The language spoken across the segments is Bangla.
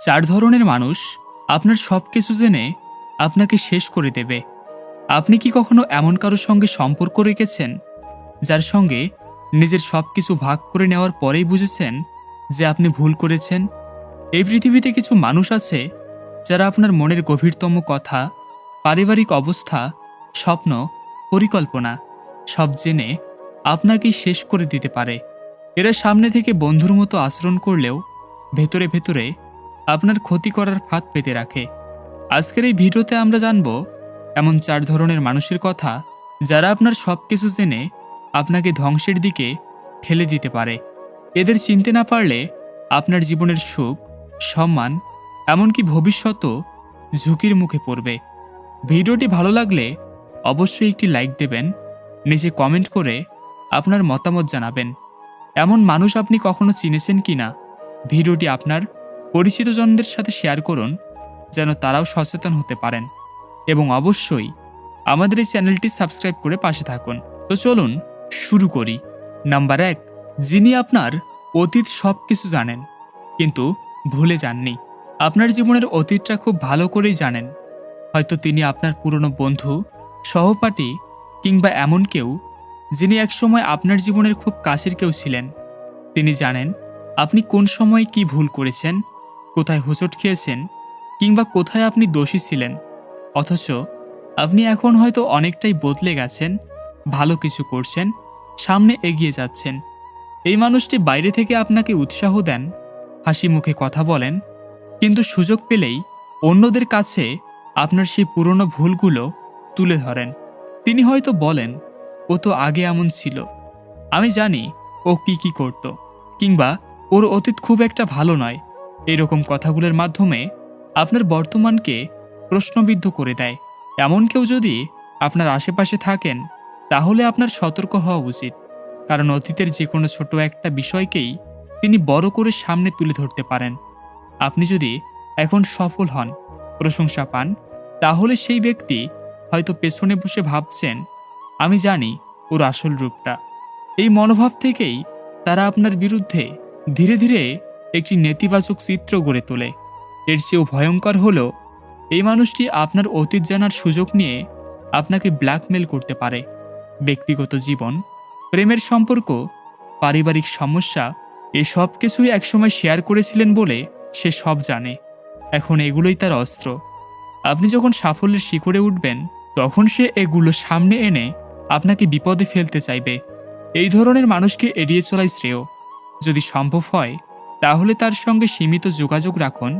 চার ধরনের মানুষ আপনার সব কিছু জেনে আপনাকে শেষ করে দেবে। আপনি কি কখনো এমন কারোর সঙ্গে সম্পর্ক রেখেছেন, যার সঙ্গে নিজের সব কিছু ভাগ করে নেওয়ার পরেই বুঝেছেন যে আপনি ভুল করেছেন? এই পৃথিবীতে কিছু মানুষ আছে যারা আপনার মনের গভীরতম কথা, পারিবারিক অবস্থা, স্বপ্ন, পরিকল্পনা সব জেনে আপনাকেই শেষ করে দিতে পারে। এরা সামনে থেকে বন্ধুর মতো আচরণ করলেও ভেতরে ভেতরে আপনার ক্ষতি করার ফাঁদ পেতে রাখে। আজকের এই ভিডিওতে আমরা জানব, এমন চার ধরনের মানুষের কথা যারা আপনার সব কিছু জেনে আপনাকে ধ্বংসের দিকে ঠেলে দিতে পারে। এদের চিনতে না পারলে আপনার জীবনের সুখ, সম্মান, এমনকি ভবিষ্যতও ঝুঁকির মুখে পড়বে। ভিডিওটি ভালো লাগলে অবশ্যই একটি লাইক দেবেন, নিচে কমেন্ট করে আপনার মতামত জানাবেন। এমন মানুষ আপনি কখনো চিনেছেন কি না ভিডিওটি আপনার পরিচিতজনদের সাথে শেয়ার করুন, যেন তারাও সচেতন হতে পারেন। এবং অবশ্যই আমাদের এই চ্যানেলটি সাবস্ক্রাইব করে পাশে থাকুন। তো চলুন শুরু করি। নাম্বার এক, যিনি আপনার অতীত সব কিছু জানেন, কিন্তু ভুলে যাননি। আপনার জীবনের অতীতটা খুব ভালো করেই জানেন। হয়তো তিনি আপনার পুরনো বন্ধু, সহপাঠী, কিংবা এমন কেউ, যিনি একসময় আপনার জীবনের খুব কাছের কেউ ছিলেন। তিনি জানেন আপনি কোন সময় কি ভুল করেছেন কোথায় হোঁচট খেয়েছেন কিংবা কোথায় আপনি দোষী ছিলেন? অথচ আপনি এখন হয়তো অনেকটাই বদলে গেছেন, ভালো কিছু করছেন, সামনে এগিয়ে যাচ্ছেন। এই মানুষটি বাইরে থেকে আপনাকে উৎসাহ দেন, হাসি মুখে কথা বলেন, কিন্তু সুযোগ পেলেই অন্যদের কাছে আপনার সেই পুরনো ভুলগুলো তুলে ধরেন। তিনি হয়তো বলেন, ও তো আগে এমন ছিল। আমি জানি ও কি কি করত, কিংবা ওর অতীত খুব একটা ভালো নয়। এরকম কথাগুলোর মাধ্যমে আপনার বর্তমানকে প্রশ্নবিদ্ধ করে দেয়। এমন কেউ যদি আপনার আশেপাশে থাকেন, তাহলে আপনার সতর্ক হওয়া উচিত। কারণ অতীতের যে কোনো ছোট একটা বিষয়কেই তিনি বড় করে সামনে তুলে ধরতে পারেন। আপনি যদি এখন সফল হন, প্রশংসা পান, তাহলে সেই ব্যক্তি হয়তো পেছনে বসে ভাবছেন, আমি জানি ওর আসল রূপটা। এই মনোভাব থেকেই তারা আপনার বিরুদ্ধে ধীরে ধীরে একটি নেতিবাচক চিত্র গড়ে তোলে। এর চেয়েও ভয়ঙ্কর হল, এই মানুষটি আপনার অতীত জানার সুযোগ নিয়ে আপনাকে ব্ল্যাকমেল করতে পারে। ব্যক্তিগত জীবন, প্রেমের সম্পর্ক, পারিবারিক সমস্যা, এ সব কিছুই একসময় শেয়ার করেছিলেন বলে সে সব জানে। এখন এগুলোই তার অস্ত্র। আপনি যখন সাফল্যের শিখরে উঠবেন, তখন সে এগুলো সামনে এনে আপনাকে বিপদে ফেলতে চাইবে। এই ধরনের মানুষকে এড়িয়ে চলাই শ্রেয়। যদি সম্ভব হয় তাহলে তার সঙ্গে সীমিত যোগাযোগ রাখুন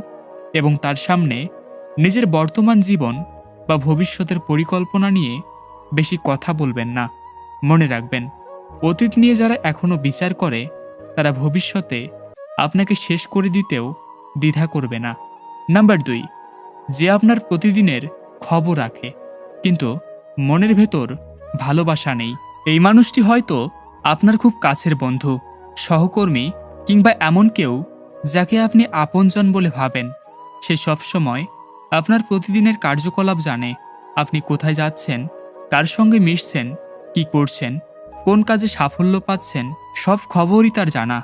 এবং তার সামনে নিজের বর্তমান জীবন বা ভবিষ্যতের পরিকল্পনা নিয়ে বেশি কথা বলবেন না। মনে রাখবেন, অতীত নিয়ে যারা এখনও বিচার করে, তারা ভবিষ্যতে আপনাকে শেষ করে দিতেও দ্বিধা করবে না। নাম্বার দুই, যে আপনার প্রতিদিনের খবর রাখে, কিন্তু মনের ভেতর ভালোবাসা নেই। এই মানুষটি হয়তো আপনার খুব কাছের বন্ধু, সহকর্মী কিংবা এমন কেউ যাকে আপনি আপনজন বলে ভাবেন, সে সবসময় আপনার প্রতিদিনের কার্যকলাপ জানে আপনি কোথায় যাচ্ছেন, কার সঙ্গে মিশছেন, কি করছেন, কোন কাজে সাফল্য পাচ্ছেন, সব খবরই তার জানা।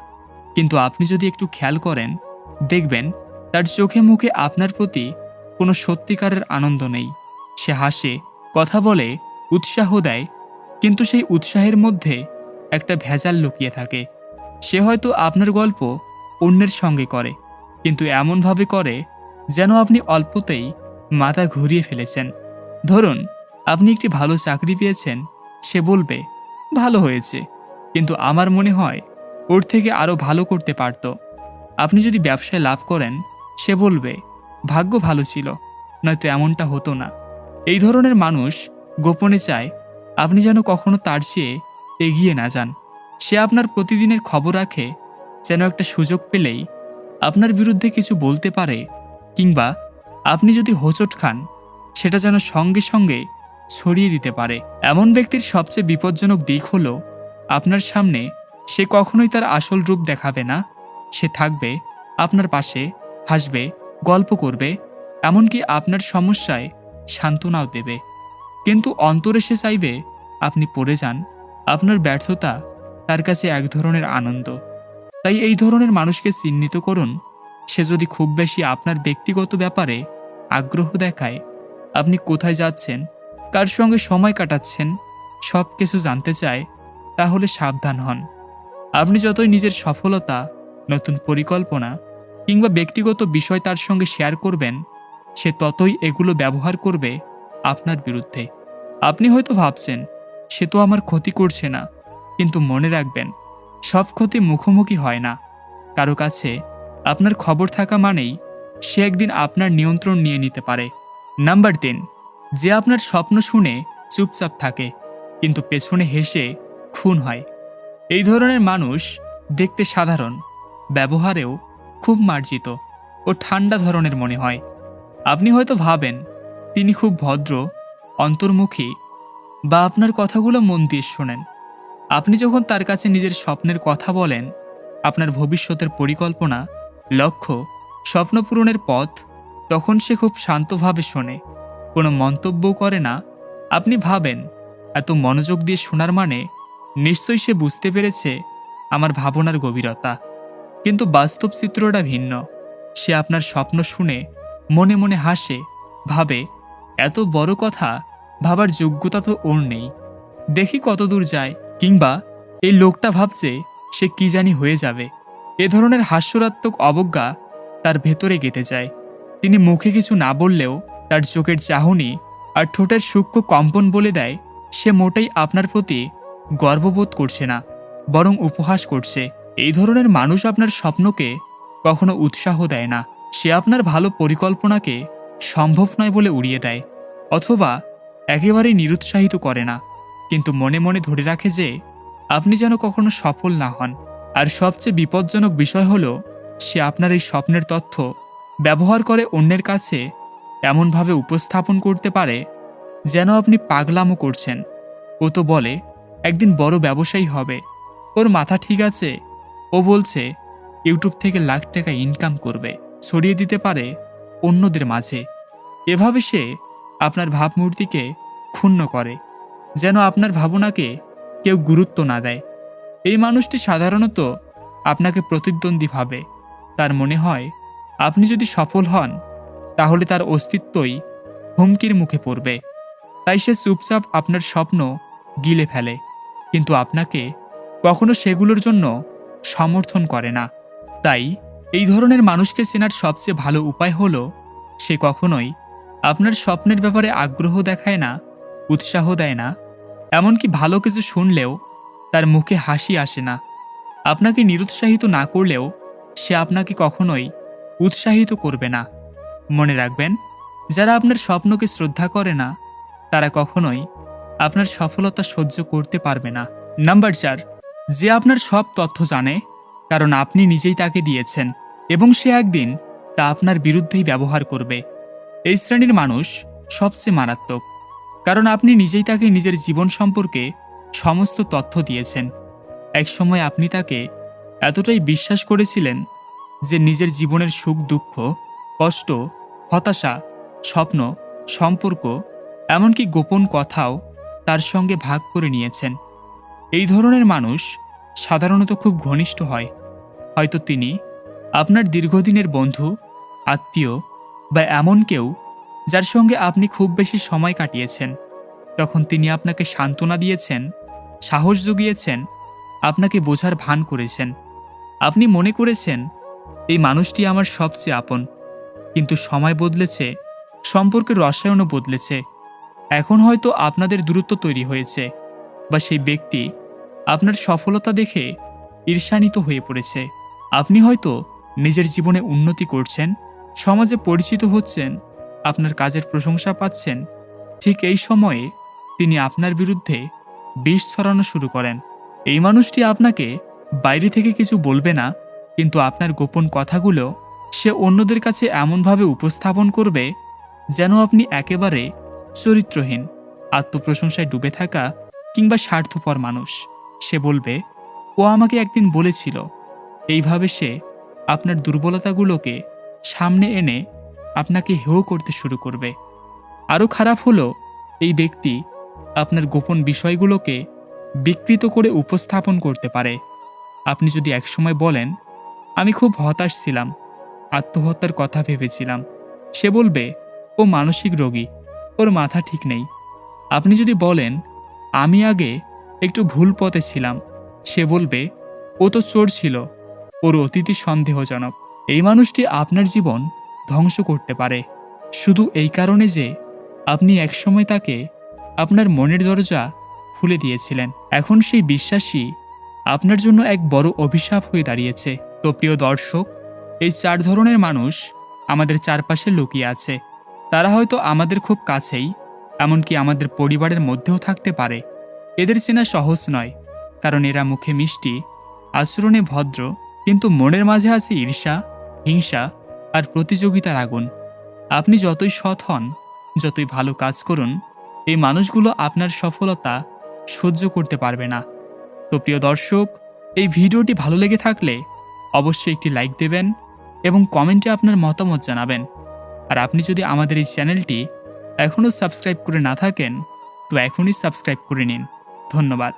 কিন্তু আপনি যদি একটু খেয়াল করেন, দেখবেন তার চোখে মুখে আপনার প্রতি কোনো সত্যিকারের আনন্দ নেই। সে হাসে, কথা বলে, উৎসাহ দেয়, কিন্তু সেই উৎসাহের মধ্যে একটা ভেজাল লুকিয়ে থাকে। সে হয়তো আপনার গল্প অন্যের সঙ্গে করে, কিন্তু এমনভাবে করে যেন আপনি অল্পতেই মাথা ঘুরিয়ে ফেলেছেন। ধরুন, আপনি একটি ভালো চাকরি পেয়েছেন, সে বলবে, ভালো হয়েছে। কিন্তু আমার মনে হয়, ওর থেকে আরও ভালো করতে পারত। আপনি যদি ব্যবসায় লাভ করেন, সে বলবে, ভাগ্য ভালো ছিল, নয়তো এমনটা হতো না। এই ধরনের মানুষ গোপনে চায়, আপনি যেন কখনো তার চেয়ে এগিয়ে না যান। সে আপনার প্রতিদিনের খবর রাখে, যেন একটা সুযোগ পেলেই আপনার বিরুদ্ধে কিছু বলতে পারে, কিংবা আপনি যদি হোঁচট খান, সেটা যেন সঙ্গে সঙ্গে ছড়িয়ে দিতে পারে। এমন ব্যক্তির সবচেয়ে বিপজ্জনক দিক হল, আপনার সামনে সে কখনোই তার আসল রূপ দেখাবে না। সে থাকবে, আপনার পাশে হাসবে, গল্প করবে, এমনকি আপনার সমস্যায় সান্ত্বনাও দেবে। কিন্তু অন্তরে সে চাইবে, আপনি পড়ে যান, আপনার ব্যর্থতা তার কাছে এক ধরনের আনন্দ। তাই এই ধরনের মানুষকে চিহ্নিত করুন। সে যদি খুব বেশি আপনার ব্যক্তিগত ব্যাপারে আগ্রহ দেখায়, আপনি কোথায় যাচ্ছেন, কার সঙ্গে সময় কাটাচ্ছেন সব কিছু জানতে চায়, তাহলে সাবধান হন। আপনি যতই নিজের সফলতা, নতুন পরিকল্পনা কিংবা ব্যক্তিগত বিষয় তার সঙ্গে শেয়ার করবেন, সে ততই এগুলো ব্যবহার করবে আপনার বিরুদ্ধে। আপনি হয়তো ভাবছেন, সে তো আমার ক্ষতি করছে না। কিন্তু মনে রাখবেন, সব ক্ষতি মুখোমুখি হয় না। কারও কাছে আপনার খবর থাকা মানেই সে একদিন আপনার নিয়ন্ত্রণ নিয়ে নিতে পারে। নাম্বার তিন, যে আপনার স্বপ্ন শুনে চুপচাপ থাকে, কিন্তু পেছনে হেসে খুন হয়। এই ধরনের মানুষ দেখতে সাধারণ, ব্যবহারেও খুব মার্জিত ও ঠান্ডা ধরনের মনে হয়। আপনি হয়তো ভাবেন, তিনি খুব ভদ্র, অন্তর্মুখী বা আপনার কথাগুলো মন দিয়ে শোনেন। আপনি যখন তার কাছে নিজের স্বপ্নের কথা বলেন, আপনার ভবিষ্যতের পরিকল্পনা, লক্ষ্য স্বপ্নপূরণের পথ, তখন সে খুব শান্তভাবে শোনে। কোনো মন্তব্য করে না। আপনি ভাবেন, এত মনোযোগ দিয়ে শোনার মানে নিশ্চয়ই সে বুঝতে পেরেছে আমার ভাবনার গভীরতা। কিন্তু বাস্তব চিত্রটা ভিন্ন। সে আপনার স্বপ্ন শুনে, মনে মনে হাসে, ভাবে, এত বড় কথা ভাবার যোগ্যতা তো ওর নেই। দেখি কত দূর যায়। কিংবা এই লোকটা ভাবছে সে কি জানি হয়ে যাবে। এ ধরনের হাস্যরাত্মক অবজ্ঞা তার ভেতরে গেঁথে যায়। তিনি মুখে কিছু না বললেও তার চোখের চাহনি আর ঠোঁটের সূক্ষ্ম কম্পন বলে দেয়, সে মোটেই আপনার প্রতি গর্ববোধ করছে না, বরং উপহাস করছে। এই ধরনের মানুষ আপনার স্বপ্নকে কখনো উৎসাহ দেয় না। সে আপনার ভালো পরিকল্পনাকে সম্ভব নয় বলে উড়িয়ে দেয়, অথবা একেবারেই নিরুৎসাহিত করে না। কিন্তু মনে মনে ধরে রাখে যে, আপনি যেন কখনো সফল না হন। আর সবচেয়ে বিপজ্জনক বিষয় হলো, সে আপনার এই স্বপ্নের তথ্য ব্যবহার করে অন্যের কাছে এমনভাবে উপস্থাপন করতে পারে যেন আপনি পাগলামো করছেন। ও তো বলে, একদিন বড় ব্যবসায়ী হবে। ওর মাথা ঠিক আছে। ও বলছে, ইউটিউব থেকে লাখ টাকা ইনকাম করবে। ছড়িয়ে দিতে পারে অন্যদের মাঝে। এভাবে সে আপনার ভাবমূর্তিকে ক্ষুণ্ণ করে। যেন আপনার ভাবনাকে কেউ গুরুত্ব না দেয়। এই মানুষটি সাধারণত আপনাকে প্রতিদ্বন্দ্বী ভাবে। তার মনে হয়, আপনি যদি সফল হন, তাহলে তার অস্তিত্বই হুমকির মুখে পড়বে। তাই সে চুপচাপ আপনার স্বপ্ন গিলে ফেলে। কিন্তু আপনাকে কখনো সেগুলোর জন্য সমর্থন করে না। তাই এই ধরনের মানুষকে চেনার সবচেয়ে ভালো উপায় হল, সে কখনোই আপনার স্বপ্নের ব্যাপারে আগ্রহ দেখায় না, উৎসাহ দেয় না এমনকি ভালো কিছু শুনলেও তার মুখে হাসি আসে না। আপনাকে নিরুৎসাহিত না করলেও সে আপনাকে কখনোই উৎসাহিত করবে না। মনে রাখবেন, যারা আপনার স্বপ্নকে শ্রদ্ধা করে না, তারা কখনোই আপনার সফলতা সহ্য করতে পারবে না। নাম্বার চার, যে আপনার সব তথ্য জানে, কারণ আপনি নিজেই তাকে দিয়েছেন এবং সে একদিন তা আপনার বিরুদ্ধেই ব্যবহার করবে। এই শ্রেণির মানুষ সবচেয়ে মারাত্মক। কারণ আপনি নিজেই তাকে নিজের জীবন সম্পর্কে সমস্ত তথ্য দিয়েছেন। একসময় আপনি তাকে এতটাই বিশ্বাস করেছিলেন যে নিজের জীবনের সুখ, দুঃখ, কষ্ট, হতাশা, স্বপ্ন, সম্পর্ক, এমনকি গোপন কথাও তার সঙ্গে ভাগ করে নিয়েছেন। এই ধরনের মানুষ সাধারণত খুব ঘনিষ্ঠ হয়। হয়তো তিনি আপনার দীর্ঘদিনের বন্ধু, আত্মীয় বা এমন কেউ যার সঙ্গে আপনি খুব বেশি সময় কাটিয়েছেন। তখন তিনি আপনাকে সান্ত্বনা দিয়েছেন, সাহস জুগিয়েছেন, আপনাকে বোঝার ভান করেছেন। আপনি মনে করেছেন, এই মানুষটি আমার সবচেয়ে আপন। কিন্তু সময় বদলেছে, সম্পর্কের রসায়নও বদলেছে। এখন হয়তো আপনাদের দূরত্ব তৈরি হয়েছে বা সেই ব্যক্তি আপনার সফলতা দেখে ঈর্ষান্বিত হয়ে পড়েছে। আপনি হয়তো নিজের জীবনে উন্নতি করছেন, সমাজে পরিচিত হচ্ছেন আপনার কাজের প্রশংসা পাচ্ছেন, ঠিক এই সময়ে তিনি আপনার বিরুদ্ধে বিষ ছড়ানো শুরু করেন। এই মানুষটি আপনাকে বাইরে থেকে কিছু বলবে না, কিন্তু আপনার গোপন কথাগুলো সে অন্যদের কাছে এমনভাবে উপস্থাপন করবে যেন আপনি একেবারে চরিত্রহীন, আত্মপ্রশংসায় ডুবে থাকা কিংবা স্বার্থপর মানুষ। সে বলবে, ও আমাকে একদিন বলেছিল। এইভাবে সে আপনার দুর্বলতাগুলোকে সামনে এনে আপনাকে হেয় করতে শুরু করবে। আরও খারাপ হলো, এই ব্যক্তি আপনার গোপন বিষয়গুলোকে বিকৃত করে উপস্থাপন করতে পারে। আপনি যদি একসময় বলেন, আমি খুব হতাশ ছিলাম, আত্মহত্যার কথা ভেবেছিলাম। সে বলবে, ও মানসিক রোগী, ওর মাথা ঠিক নেই। আপনি যদি বলেন, আমি আগে একটু ভুল পথে ছিলাম, সে বলবে, ও তো চোর ছিল, ওর অতীতই সন্দেহজনক। এই মানুষটি আপনার জীবন ধ্বংস করতে পারে। শুধু এই কারণে যে আপনি একসময় তাকে আপনার মনের দরজা খুলে দিয়েছিলেন। এখন সেই বিশ্বাসই আপনার জন্য এক বড় অভিশাপ হয়ে দাঁড়িয়েছে। তো প্রিয় দর্শক, এই চার ধরনের মানুষ আমাদের চারপাশে লুকিয়ে আছে। তারা হয়তো আমাদের খুব কাছেই, এমনকি আমাদের পরিবারের মধ্যেও থাকতে পারে। এদের চেনা সহজ নয়, কারণ এরা মুখে মিষ্টি, আচরণে ভদ্র, কিন্তু মনের মাঝে আছে ঈর্ষা, হিংসা আর প্রতিযোগিতার আগুন। আপনি যতই সৎ হন, যতই ভালো কাজ করুন, এই মানুষগুলো আপনার সফলতা সহ্য করতে পারবে না। তো প্রিয় দর্শক, এই ভিডিওটি ভালো লেগে থাকলে অবশ্যই একটি লাইক দেবেন এবং কমেন্টে আপনার মতামত জানাবেন। আর আপনি যদি আমাদের এই চ্যানেলটি এখনও সাবস্ক্রাইব করে না থাকেন, তো এখনই সাবস্ক্রাইব করে নিন। ধন্যবাদ।